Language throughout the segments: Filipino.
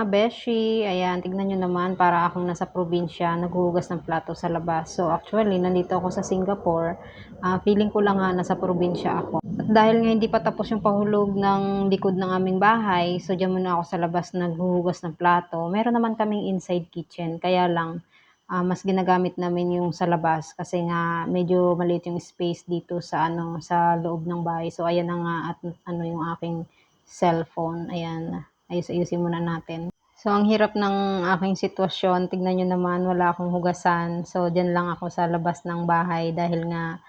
Mga beshi! Ayan, tignan nyo naman para akong nasa probinsya, naghuhugas ng plato sa labas. So actually, nandito ako sa Singapore. Ah, feeling ko lang nga nasa probinsya ako. At dahil nga hindi pa tapos yung pahulog ng likod ng aming bahay, so dyan muna ako sa labas naghuhugas ng plato. Meron naman kaming inside kitchen, kaya lang ah, mas ginagamit namin yung sa labas kasi nga medyo maliit yung space dito sa ano sa loob ng bahay. So ayan na nga at ano yung aking cellphone. Ayan ayos-ayusin muna natin. So, ang hirap ng aking sitwasyon, tignan nyo naman, wala akong hugasan. So, dyan lang ako sa labas ng bahay dahil nga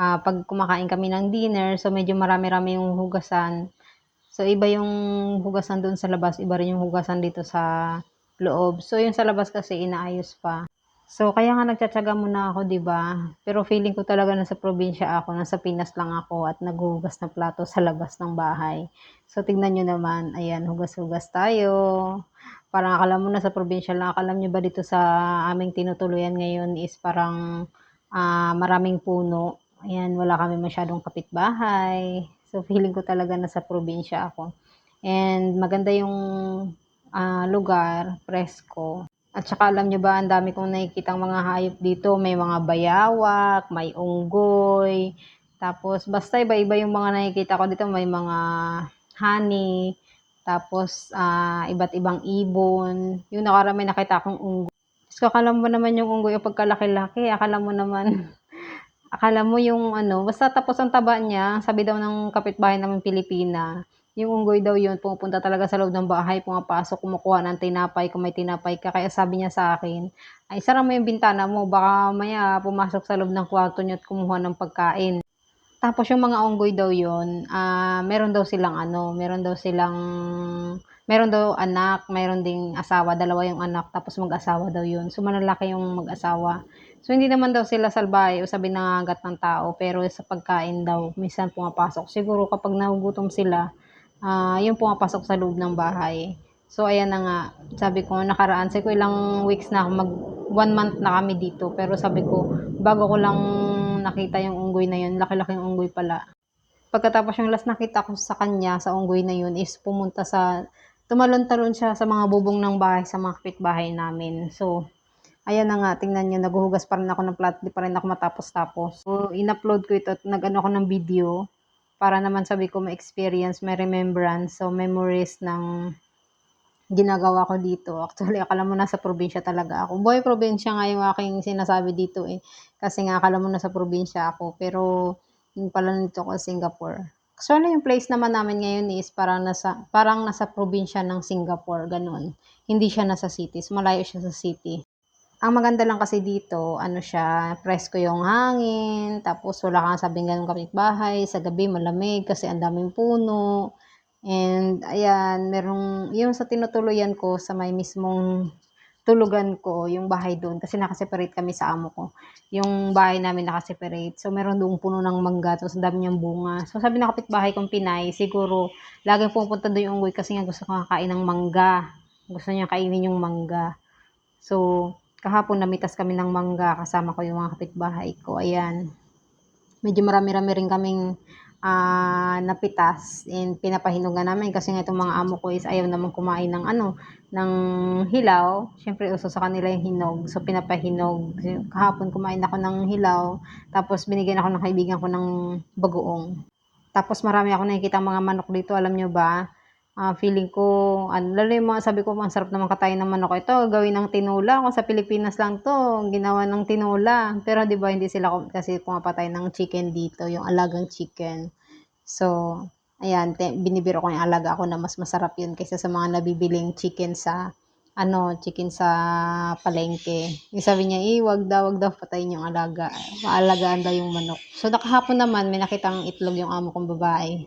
uh, pag kumakain kami ng dinner, so medyo marami-rami yung hugasan. So, iba yung hugasan doon sa labas, iba rin yung hugasan dito sa loob. So, yung sa labas kasi inaayos pa. So, kaya nga nagtsatsaga muna ako, di ba? Pero feeling ko talaga nasa probinsya ako, nasa Pinas lang ako at naghuhugas ng plato sa labas ng bahay. So, tignan nyo naman, ayan, hugas-hugas tayo. Parang akala mo nasa probinsya lang, akala nyo ba dito sa aming tinutuluyan ngayon is parang uh, maraming puno. Ayan, wala kami masyadong kapitbahay. So, feeling ko talaga nasa probinsya ako. And maganda yung uh, lugar, presko. At saka alam nyo ba, ang dami kong nakikitang mga hayop dito. May mga bayawak, may unggoy. Tapos, basta iba-iba yung mga nakikita ko dito. May mga honey. Tapos, uh, iba't ibang ibon. Yung nakarami nakita akong unggoy. Tapos, akala mo naman yung unggoy pagkalaki-laki. Akala mo naman, akala mo yung ano, basta tapos ang taba niya, sabi daw ng kapitbahay namin Pilipina, yung unggoy daw yun, pumupunta talaga sa loob ng bahay, pumapasok, kumukuha ng tinapay, kung may tinapay ka. Kaya sabi niya sa akin, ay sara mo yung bintana mo, baka maya pumasok sa loob ng kwarto niyo at kumuha ng pagkain. Tapos yung mga unggoy daw yun, uh, meron daw silang ano, meron daw silang, meron daw anak, meron ding asawa, dalawa yung anak, tapos mag-asawa daw yun. So malalaki yung mag-asawa. So hindi naman daw sila salbahe o sabi nangagat ng tao, pero sa pagkain daw, minsan pumapasok. Siguro kapag nagugutom sila, uh, yung pumapasok sa loob ng bahay. So, ayan na nga. Sabi ko, nakaraan, sa ko ilang weeks na mag one month na kami dito. Pero sabi ko, bago ko lang nakita yung unggoy na yun, laki-laking unggoy pala. Pagkatapos yung last nakita ko sa kanya, sa unggoy na yun, is pumunta sa, tumalon-talon siya sa mga bubong ng bahay, sa mga kapitbahay namin. So, ayan na nga, tingnan nyo, naghuhugas pa rin ako ng plat, di pa rin ako matapos-tapos. So, in-upload ko ito at nag-ano ako ng video para naman sabi ko ma-experience, may remembrance, so memories ng ginagawa ko dito. Actually, akala mo nasa probinsya talaga ako. Boy, probinsya nga yung aking sinasabi dito eh. Kasi nga akala mo nasa probinsya ako. Pero yung pala nito ko Singapore. Actually, yung place naman namin ngayon is parang nasa, parang nasa probinsya ng Singapore, ganun. Hindi siya nasa city. So, malayo siya sa city. Ang maganda lang kasi dito, ano siya, presko yung hangin, tapos wala kang sabing ganun kapitbahay, sa gabi malamig kasi ang daming puno. And ayan, merong, yung sa tinutuluyan ko sa may mismong tulugan ko, yung bahay doon, kasi nakaseparate kami sa amo ko. Yung bahay namin nakaseparate. So, meron doon puno ng mangga, tapos ang dami niyang bunga. So, sabi ng kapitbahay kong Pinay, siguro, laging pupunta doon yung unggoy kasi nga gusto ko kakain ng mangga. Gusto niya kainin yung mangga. So, kahapon namitas kami ng mangga kasama ko yung mga kapitbahay ko. Ayan. Medyo marami-rami rin kaming uh, napitas and pinapahinugan namin kasi nga itong mga amo ko is ayaw naman kumain ng ano, ng hilaw. Siyempre uso sa kanila yung hinog. So pinapahinog. Kahapon kumain ako ng hilaw. Tapos binigyan ako ng kaibigan ko ng bagoong. Tapos marami ako nakikita mga manok dito. Alam nyo ba? Uh, feeling ko, ano, lalo yung mga sabi ko, ang sarap naman katayin ng manok ito, gawin ng tinula. Kung sa Pilipinas lang to, ginawa ng tinula. Pero di ba hindi sila kasi pumapatay ng chicken dito, yung alagang chicken. So, ayan, te, binibiro ko yung alaga ako na mas masarap yun kaysa sa mga nabibiling chicken sa ano, chicken sa palengke. Yung sabi niya, eh, wag daw, wag daw patayin yung alaga. Maalagaan daw yung manok. So, nakahapon naman, may nakitang itlog yung amo kong babae.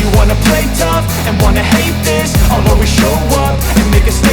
You wanna play tough and wanna hate this I'll always show up and make a statement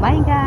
Bye guys!